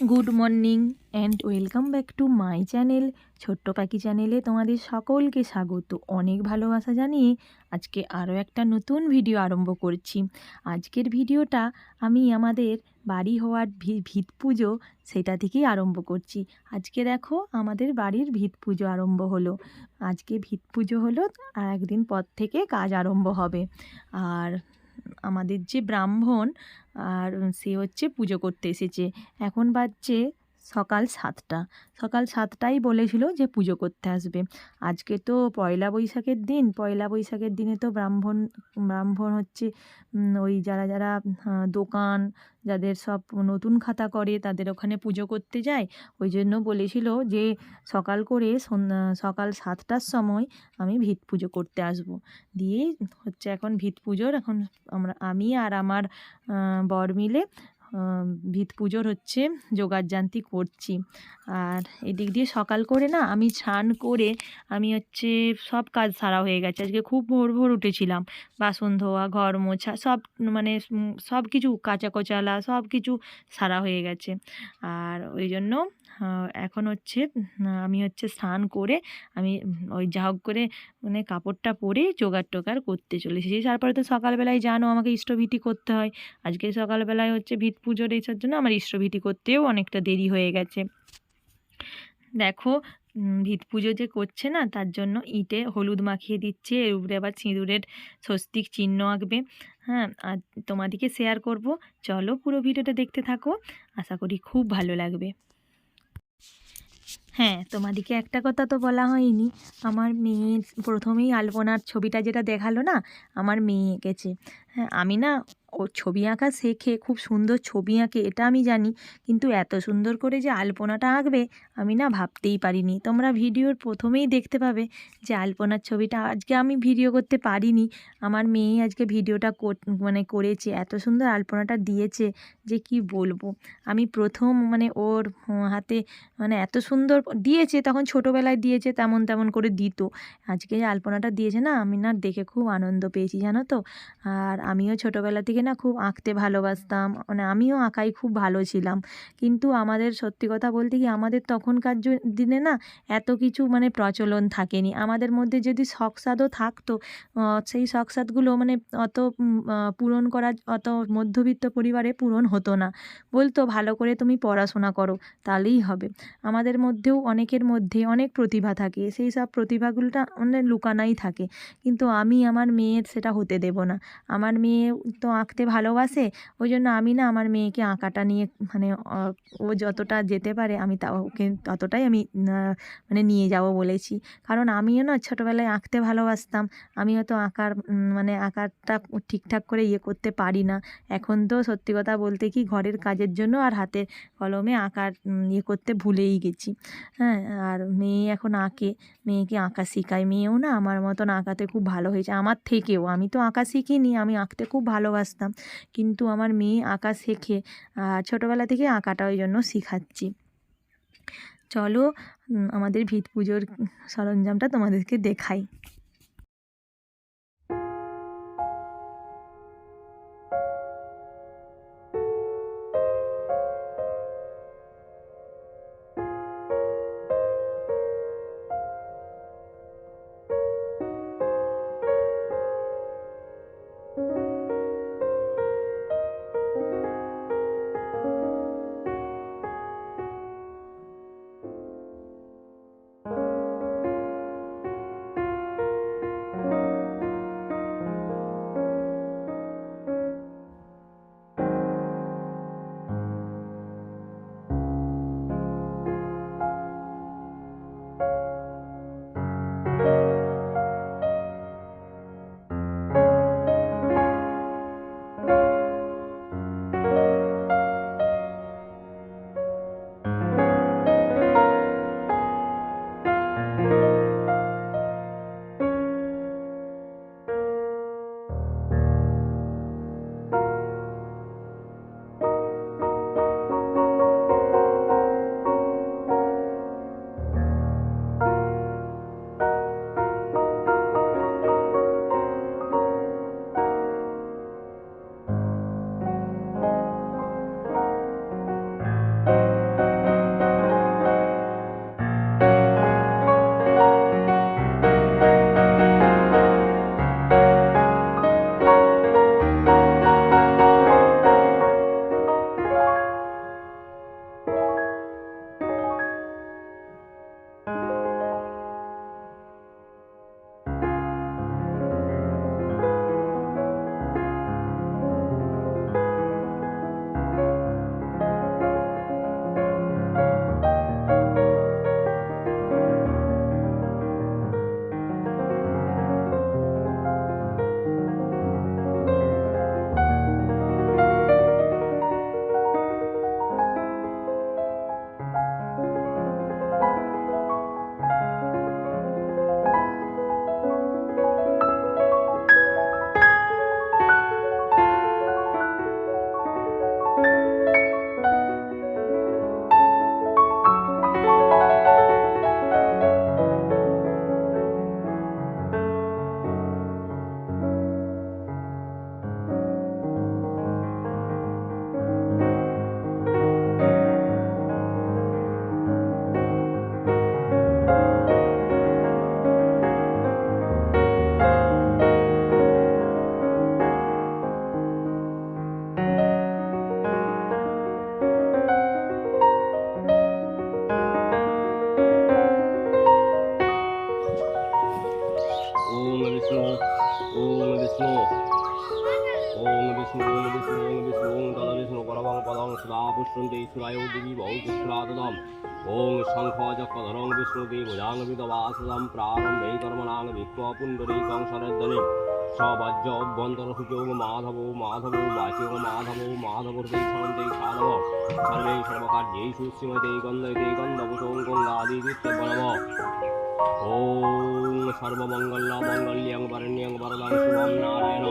Good morning and welcome back to my channel, ছোট্ট পাখি চ্যানেলে তোমাদের সকলকে স্বাগত। অনেক ভালোবাসা জানিয়ে আজকে আরও একটা নতুন ভিডিও আরম্ভ করছি। আজকের ভিডিওটা আমি আমাদের বাড়ি হওয়ার ভিত পুজো সেটা থেকেই আরম্ভ করছি। আজকে দেখো আমাদের বাড়ির ভিত পুজো আরম্ভ হলো। আজকে ভিত পুজো হলো আর একদিন পর থেকে কাজ আরম্ভ হবে। আর আমাদের যে ব্রাহ্মণ আর সে হচ্ছে পুজো করতে এসেছে। এখন বাজছে সকাল সাতটা। সকাল সাতটাই বলেছিল যে পুজো করতে আসবে। আজকে তো পয়লা বৈশাখের দিন। পয়লা বৈশাখের দিনে তো ব্রাহ্মণ ব্রাহ্মণ হচ্ছে ওই যারা যারা দোকান, যাদের সব নতুন খাতা করে তাদের ওখানে পুজো করতে যায়। ওই জন্য বলেছিল যে সকাল করে সকাল সাতটার সময় আমি ভিত পুজো করতে আসব। দিয়েই হচ্ছে এখন ভিত পুজোর। এখন আমরা, আমি আর আমার বর মিলে ভিত পুজোর হচ্ছে যোগাড়যান্তি করছি। আর এদিক দিয়ে সকাল করে না আমি স্নান করে আমি হচ্ছে সব কাজ সারা হয়ে গেছে। আজকে খুব ভোর ভোর উঠেছিলাম। বাসন ধোয়া, ঘর মোছা, সব মানে সব কিছু কাঁচা কোচালা সব কিছু সারা হয়ে গেছে। আর ওই জন্য এখন হচ্ছে আমি হচ্ছে স্নান করে, আমি ওই যা হোক করে মানে কাপড়টা পরে জোগাড় টোগাড় করতে চলে এসেছি তারপরে তো সকালবেলায় জানো আমাকে ইষ্টভীতি করতে হয়। আজকে সকালবেলায় হচ্ছে ভিত পুজোর এইসব জন্য আমার ইষ্টভীতি করতেও অনেকটা দেরি হয়ে গেছে। দেখো ভিত পুজো যে করছে না, তার জন্য ইটে হলুদ মাখিয়ে দিচ্ছে এর উপরে আবার সিঁদুরের স্বস্তিক চিহ্ন আঁকবে। হ্যাঁ আর তোমাদেরকে শেয়ার করব। চলো পুরো ভিডিওটা দেখতে থাকো। আশা করি খুব ভালো লাগবে। হ্যাঁ তোমাদিকে একটা কথা তো বলা হয়নি। আমার মেয়ে প্রথমেই আলপনার ছবিটা যেটা দেখাল না, আমার মেয়ে এঁকেছে। হ্যাঁ আমি না ও ছবি আঁকা শেখে, খুব সুন্দর ছবি আঁকে, এটা আমি জানি। কিন্তু এত সুন্দর করে যে আলপনাটা আঁকবে, আমি না ভাবতেই পারিনি। তোমরা ভিডিওর প্রথমেই দেখতে পাবে যে আলপনার ছবিটা আজকে আমি ভিডিও করতে পারিনি। আমার মেয়ে আজকে ভিডিওটা মানে করেছে, এত সুন্দর আলপনাটা দিয়েছে যে কি বলব। আমি প্রথম মানে ওর হাতে মানে এত সুন্দর দিয়েছে, তখন ছোটোবেলায় দিয়েছে, তেমন তেমন করে দিত। আজকে যে আলপনাটা দিয়েছে না, আমি না দেখে খুব আনন্দ পেয়েছি, জানো তো? আর আমিও ছোটোবেলা থেকে না খুব আঁকতে ভালোবাসতাম। মানে আমিও আঁকাই খুব ভালো ছিলাম। কিন্তু আমাদের সত্যি কথা বলতে কি, আমাদের তখনকার দিনে না এত কিছু মানে প্রচলন থাকেনি। আমাদের মধ্যে যদি শখসাদও থাকতো সেই শখসাদগুলো মানে অত পূরণ করা, অত মধ্যবিত্ত পরিবারে পূরণ হতো না। বলতো, ভালো করে তুমি পড়াশোনা করো, তাহলেই হবে। আমাদের মধ্যেও অনেকের মধ্যে অনেক প্রতিভা থাকে। সেই সব প্রতিভাগুলোটা মানে লুকানাই থাকে। কিন্তু আমি আমার মেয়ের সেটা হতে দেব না। আমার মেয়ে তো আঁকতে ভালোবাসে, ওই জন্য আমি না আমার মেয়েকে আঁকাটা নিয়ে মানে ও যতটা যেতে পারে আমি তা, ওকে ততটাই আমি মানে নিয়ে যাব বলেছি। কারণ আমিও না ছোটোবেলায় আঁকতে ভালোবাসতাম আমিও তো আঁকার মানে আঁকাটা ঠিকঠাক করে ইয়ে করতে পারি না। এখন তো সত্যি কথা বলতে কি ঘরের কাজের জন্য আর হাতে কলমে আঁকার ইয়ে করতে ভুলেই গেছি। হ্যাঁ আর মেয়ে এখন আঁকে, মেয়েকে আঁকা শেখায়। মেয়েও না আমার মতন আঁকাতে খুব ভালো হয়েছে, আমার থেকেও। আমি তো আঁকা শিখিনি, আমি আঁকতে খুব ভালোবাসতাম। কিন্তু আমার মেয়ে আঁকা শেখে ছোটোবেলা থেকে আঁকাটা ওই জন্য শেখাচ্ছি। চলো আমাদের ভিত পুজোর সরঞ্জামটা তোমাদেরকে দেখাই। সদা পুষ্পন্তে সুরায় দেবী বহু পুষ্পরাদম ওং শঙ্খ চক্রধরং বিষ্ণুদেবজাং শরদ্দনি সবজ্জ সুযোগ মাধব মাধব বাচিক মাধব মাধব হৃদয় সরন্তে সাধব। সর্বে সর্বকার্যেষু শ্রীমতে গন্ধতে গন্ধপুষং গঙ্গাদি বনব ওং সর্বমঙ্গল মঙ্গল্যং বরণ্যং বরদং শুভম নারায়ণ।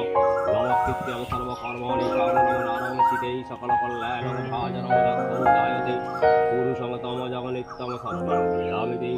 নমস্কৃত্যং সর্বকর্মাণি কারণং নারায়ণ শিখেই সকল কল্যাণ ভাজনং লক্ষ্মণদায়তে পুরুষমতম জগনিত্যম সর্বং আমি দেই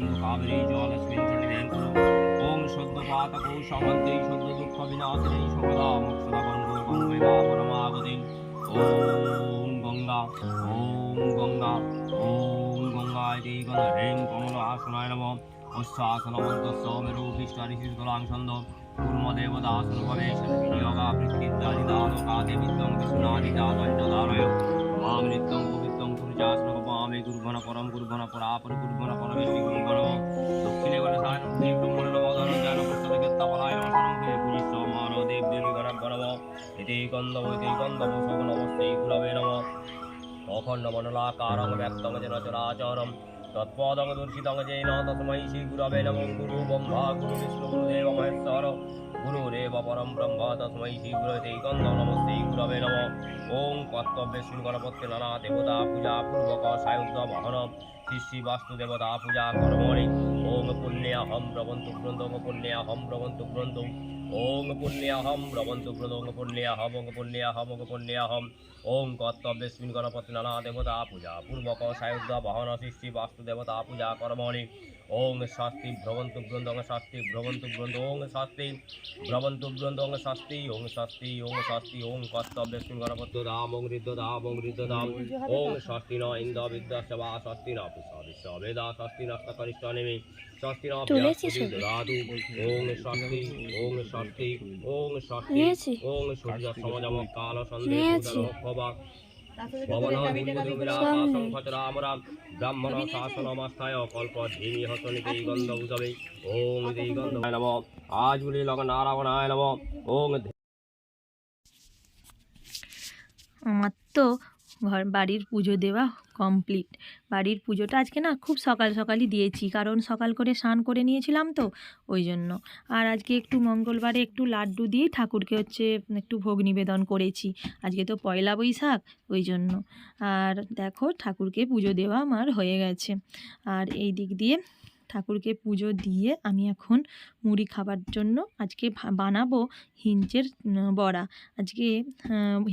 সিন্ধু কাবেরী চ লক্ষ্মীং সন্নিধিং কুরু ওং সদ্যপাতকৌ সমন্তে সদ্য দুঃখ বিনাশিনী সর্বদা মোক্ষদা বন্ধু গঙ্গা পরমাগতি ওং গঙ্গা ওং গঙ্গা ওং গঙ্গা ইতি গঙ্গা হ্রিং কমল পবিত্রং পুরুষাসনকপামে গুরুভন পরম গুরুগণ পরাপর গুরুগণ পরমেশ্বী গুরুভন দক্ষিণে গণ সায়ন দেব ব্রহ্মণ নমোদন জ্ঞান পুস্তকে কেত্তাপলায় নমস্কারং পূজিষ্য মান দেব দেবী গণ গণব এতে গন্ধব এতে গন্ধব সকল অবস্থায় গুরবে নম। অখণ্ড মণ্ডলাকারং ব্যক্তম যেন চরাচরম তৎপদং দূর্ষিতং যেন তস্मै শ্রী গুরবে নমঃ গুরু ব্রহ্মা গুরু বিষ্ণু গুরুদেব মহেশ্বর। গুরুরেব পরম ব্রহ্ম তস্मै শ্রী গুরুতে গন্ধ নমস্তে গুরবে নম। ওং কর্তব্যেস্মিন গণপত্য নানা দেবতা পূজা পূর্বক সায়ুদ্ধ বহন। শ্রী শ্রী বাস্তু দেবতা পূজা কর্মণি। ওং পুণ্যহম ব্রবন্তু বৃন্দ ওং পুণ্যহম ব্রবন্তু বৃন্দ ওং পুণ্যাহম ব্রবন্তু বৃন্দ পুণ্যাহম অঙ্গ পুণ্যাহম অঙ্গ পুণ্যাহম ওং কর্তব্যেস্মিন গণপতি নানা দেবতা পূজা, পূর্বক সায়ুদ্ধ বহন শ্রী বাস্তু দেবতা পূজা কর্মণি। ওং শাস্তি ভ্রবন্তু বৃন্দ ওং শাস্তি ভ্রবন্তু বৃন্দ ওং শাস্তি ভ্রবন্তু বৃন্দ ওং শাস্তি ওং শাস্তি ওং শাস্তি ওং কর্তব্যেস্মিন গণপতি দাম ওং ঋদ্ধ দাম ওং ঋদ্ধ দাম ওং ষষ্ঠী ন ইন্দ্র বিদ্যা সেবা ষষ্ঠী ন পুষ্প বিশ্ব বেদা ষষ্ঠী নষ্ট কনিষ্ঠ নেমি ষষ্ঠী ন দদাতু ওং ষষ্ঠী ওং ষষ্ঠী ওং নিয়েছি। ওং সূর্য সমজম কাল সন্ধে নিয়েছি। ভবা ভবন সামনে। সংখচরামরাম ব্রাহ্মণ শাসনমাস্থায় কল্প ধিমি হসনিতে গন্ধ উজবে। ওং দেই গন্ধ নম। আজ বলি লগ নারায়ণায় নম। ওং আমার তো ঘর, বাড়ির পুজো দেওয়া কমপ্লিট বাড়ির পুজোটা আজকে না খুব সকাল সকালই দিয়েছি, কারণ সকাল করে স্নান করে নিয়েছিলাম তো, ওই জন্য। আর আজকে একটু মঙ্গলবারে একটু লাড্ডু দিয়ে ঠাকুরকে হচ্ছে একটু ভোগ নিবেদন করেছি। আজকে তো পয়লা বৈশাখ, ওই জন্য। আর দেখো ঠাকুরকে পুজো দেওয়া আমার হয়ে গেছে। আর এই দিক দিয়ে ঠাকুরকে পুজো দিয়ে আমি এখন মুড়ি খাবার জন্য আজকে বানাবো হিঞ্চের বড়া। আজকে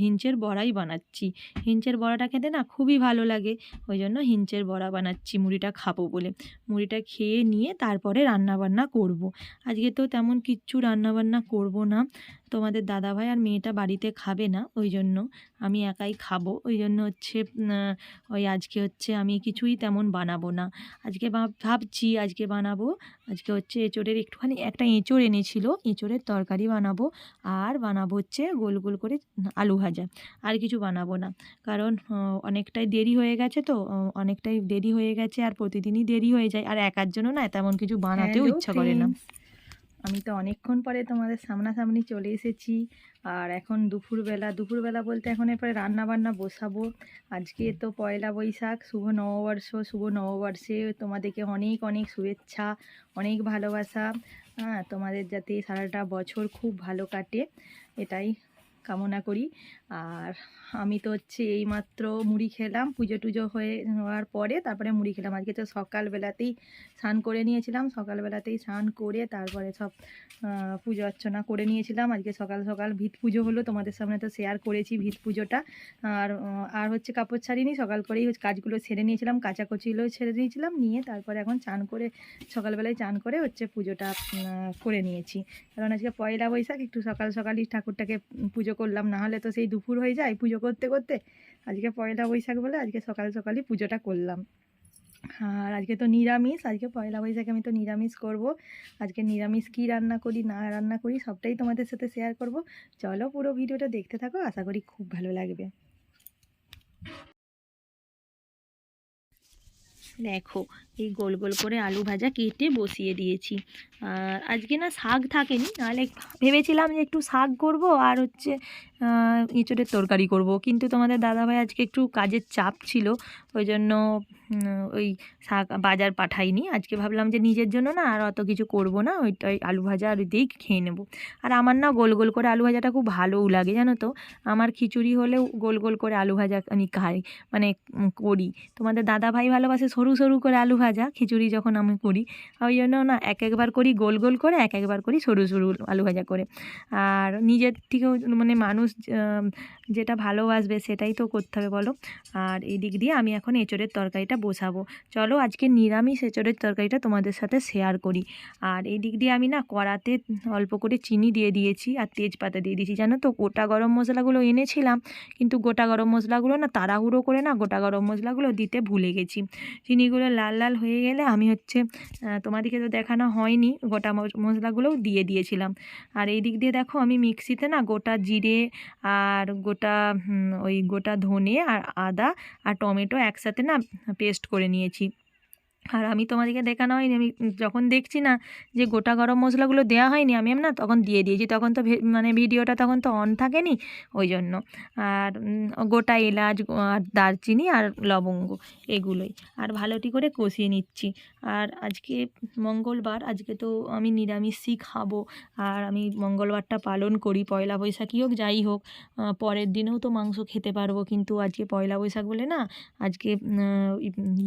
হিঞ্চের বড়াই বানাচ্ছি। হিঞ্চের বড়াটা খেতে না খুবই ভালো লাগে, ওই জন্য হিঞ্চের বড়া বানাচ্ছি, মুড়িটা খাব বলে। মুড়িটা খেয়ে নিয়ে তারপরে রান্নাবান্না করব। আজকে তো তেমন কিচ্ছু রান্নাবান্না করব না। তোমাদের দাদাভাই আর মেয়েটা বাড়িতে খাবে না, ওই জন্য আমি একাই খাব। ওই জন্য হচ্ছে ওই আজকে হচ্ছে আমি কিছুই তেমন বানাবো না। আজকে ভাবছি আজকে বানাবো। আজকে হচ্ছে এঁচোড়ের একটুখানি একটা এঁচোড় এনেছিল এঁচোড়ের তরকারি বানাবো। আর বানাবো হচ্ছে গোল গোল করে আলু ভাজা। আর কিছু বানাবো না। কারণ অনেকটাই দেরি হয়ে গেছে তো অনেকটাই দেরি হয়ে গেছে আর প্রতিদিনই দেরি হয়ে যায়। আর একার জন্য না তেমন কিছু বানাতেও ইচ্ছা করে না। আমি তো অনেকক্ষণ পরে তোমাদের সামনাসামনি চলে এসেছি। আর এখন দুপুরবেলা দুপুরবেলা বলতে এখন এরপরে রান্না বান্না বসাবো। আজকে তো পয়লা বৈশাখ শুভ নববর্ষ শুভ নববর্ষে তোমাদেরকে অনেক অনেক শুভেচ্ছা অনেক ভালোবাসা। হ্যাঁ তোমাদের যাতে সারাটা বছর খুব ভালো কাটে এটাই কামনা করি। আর আমি তো হচ্ছে এইমাত্র মুড়ি খেলাম, পুজো টুজো হয়ে হওয়ার পরে তারপরে মুড়ি খেলাম। আজকে তো সকালবেলাতেই স্নান করে নিয়েছিলাম, সকালবেলাতেই স্নান করে তারপরে সব পুজো অর্চনা করে নিয়েছিলাম। আজকে সকাল সকাল ভিত পুজো হলো, তোমাদের সামনে তো শেয়ার করেছি ভিত পুজোটা। আর আর হচ্ছে কাপড় ছাড়িনি, সকাল করেই কাজগুলো ছেড়ে নিয়েছিলাম, কাচাকুচিগুলো ছেড়ে দিয়েছিলাম নিয়ে তারপরে এখন চান করে, সকালবেলায় চান করে হচ্ছে পুজোটা করে নিয়েছি। কারণ আজকে পয়লা বৈশাখ, একটু সকাল সকালই ঠাকুরটাকে পুজো করলাম না হলে তো সেই দুপুর হয়ে যায় পুজো করতে করতে। আজকে পয়লা বৈশাখ বলে আজকে সকাল সকালই পুজোটা করলাম। আর আজকে তো নিরামিষ, আজকে পয়লা বৈশাখে আমি তো নিরামিষ করব। আজকে নিরামিষ কী রান্না করি, না রান্না করি সবটাই তোমাদের সাথে শেয়ার করব। চলো পুরো ভিডিওটা দেখতে থাকো, আশা করি খুব ভালো লাগবে। দেখো এই গোল গোল করে আলু ভাজা কেটে বসিয়ে দিয়েছি। আর আজকে না শাক থাকেনি নাহলে ভেবেছিলাম যে একটু শাক করব আর হচ্ছে আহ, তরকারি করব। কিন্তু তোমাদের দাদাভাই আজকে একটু কাজের চাপ ছিল ওই জন্য ওই শাক বাজার পাঠাইনি। আজকে ভাবলাম যে নিজের জন্য না আর অত কিছু করব না ওইটাই আলু ভাজা আর দিয়েই খেয়ে নেব। আর আমার না গোল গোল করে আলু ভাজাটা খুব ভালোও লাগে জানো তো? আমার খিচুড়ি হলেও গোল গোল করে আলু ভাজা আমি খাই মানে করি। তোমাদের দাদাভাই ভালোবাসে সরু সরু করে আলু ভাজা খিচুড়ি যখন আমি করি, ওই জন্য না এক একবার করি গোল গোল করে, এক একবার করি সরু সরু আলু ভাজা করে। আর নিজের থেকেও মানে মানুষ যেটা ভালোবাসবে সেটাই তো করতে হবে বলো। আর এই দিক দিয়ে আমি এখন এঁচড়ের তরকারিটা বসাবো। চলো আজকে নিরামিষ এঁচড়ের তরকারিটা তোমাদের সাথে শেয়ার করি। আর এই দিক দিয়ে আমি না কড়াতে অল্প করে চিনি দিয়ে দিয়েছি আর তেজপাতা দিয়ে দিয়েছি। জানো তো গোটা গরম মশলাগুলো এনেছিলাম, কিন্তু গোটা গরম মশলাগুলো না তাড়াহুড়ো করে না গোটা গরম মশলাগুলো দিতে ভুলে গেছি। চিনিগুলো লাল লাল হয়ে গেলে আমি হচ্ছে তোমাদেরকে তো দেখানো হয়নি, গোটা মশ- মশলাগুলোও দিয়ে দিয়েছিলাম। আর এই দিক দিয়ে দেখো আমি মিক্সিতে না গোটা জিরে আর গোটা ওই গোটা ধনে আর আদা আর টমেটো একসাথে না পেস্ট করে নিয়েছি। আর আমি তোমাদেরকে দেখানো হয়নি। আমি যখন দেখছি না যে গোটা গরম মশলাগুলো দেওয়া হয়নি, আমি না তখন দিয়ে দিয়েছি। তখন তো মানে ভিডিওটা তখন তো অন থাকেনি ওই জন্য। আর গোটা এলাচ আর দারচিনি আর লবঙ্গ এগুলোই। আর ভালোটি করে কষিয়ে নিচ্ছি। আর আজকে মঙ্গলবার, আজকে তো আমি নিরামিষই খাব। আর আমি মঙ্গলবারটা পালন করি, পয়লা বৈশাখী হোক, যাই হোক পরের দিনেও তো মাংস খেতে পারব। কিন্তু আজকে পয়লা বৈশাখ বলে না, আজকে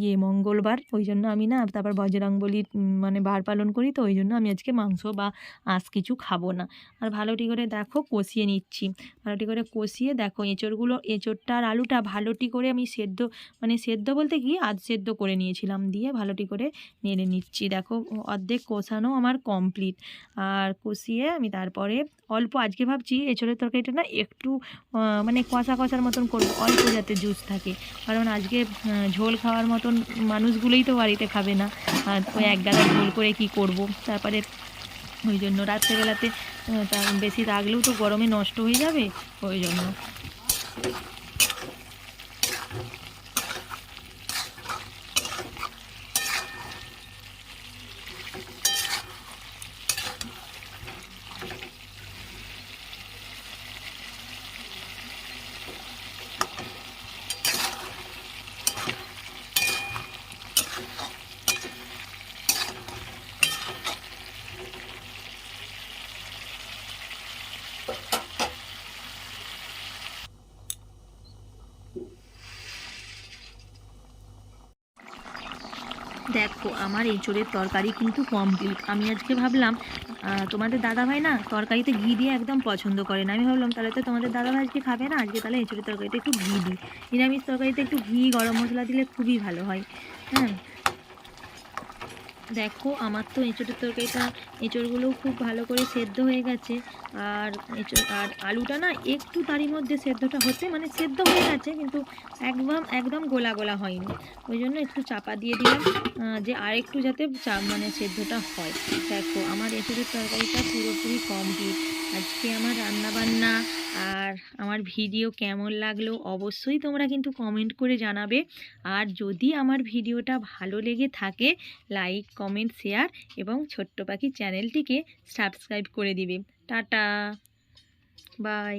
ইয়ে মঙ্গলবার, ওই জন্য আমি না তারপর বজরাংবলির মানে বার পালন করি তো, ওই জন্য আমি আজকে মাংস বা আঁশ কিছু খাব না। আর ভালোটি করে দেখো, কষিয়ে নিচ্ছি। ভালোটি করে কষিয়ে দেখো, এঁচড়গুলো, এঁচড়টা আর আলুটা ভালোটি করে আমি সেদ্ধ মানে সেদ্ধ বলতে কি, আধ সেদ্ধ করে নিয়েছিলাম দিয়ে ভালোটি করে নেড়ে নিচ্ছি। দেখো, অর্ধেক কষানো আমার কমপ্লিট আর কষিয়ে আমি তারপরে অল্প, আজকে ভাবছি এঁচড়ের তরকারিটা না একটু মানে কষা কষার মতন করব, অল্প যাতে জুস থাকে। কারণ আজকে ঝোল খাওয়ার মতন মানুষগুলোই তো বাড়িতে খাবে না। ওই এক গাদা ঝোল করে কি করব? তারপরে ওই জন্য রাত্রেবেলাতে বেশি রাখলেও তো গরমে নষ্ট হয়ে যাবে? ওই জন্য। দেখো, আমার এঁচোড়ের তরকারি কিন্তু কমপ্লিট আমি আজকে ভাবলাম তোমাদের দাদা ভাই না তরকারিতে ঘি দিয়ে একদম পছন্দ করে না। আমি ভাবলাম, তাহলে তো তোমাদের দাদা ভাই আজকে খাবে না? আজকে তাহলে এঁচোড়ের তরকারিতে একটু ঘি দিই। নিরামিষ তরকারিতে একটু ঘি, গরম মশলা দিলে খুবই ভালো হয়। হ্যাঁ? দেখো, আমার তো এঁচড়ের তরকারিটা, এঁচড়গুলোও খুব ভালো করে সেদ্ধ হয়ে গেছে। আর এঁচড় আর আলুটা না, একটু তারই মধ্যে সেদ্ধটা হতে মানে সেদ্ধ হয়ে গেছে, কিন্তু একদম একদম গোলা গোলা হয়নি। ওই জন্য একটু চাপা দিয়ে দিলাম যে আর একটু যাতে চা মানে সেদ্ধটা হয়। দেখো, আমার এঁচড়ের তরকারিটা পুরোপুরি কমপ্লিট আজকে আমার রান্নাবান্না আর আমার ভিডিও কেমন লাগল অবশ্যই তোমরা কিন্তু কমেন্ট করে জানাবে। আর যদি আমার ভিডিওটা ভালো লেগে থাকে লাইক কমেন্ট শেয়ার এবং ছোট্ট পাখি চ্যানেলটিকে সাবস্ক্রাইব করে দিবে। টাটা! বাই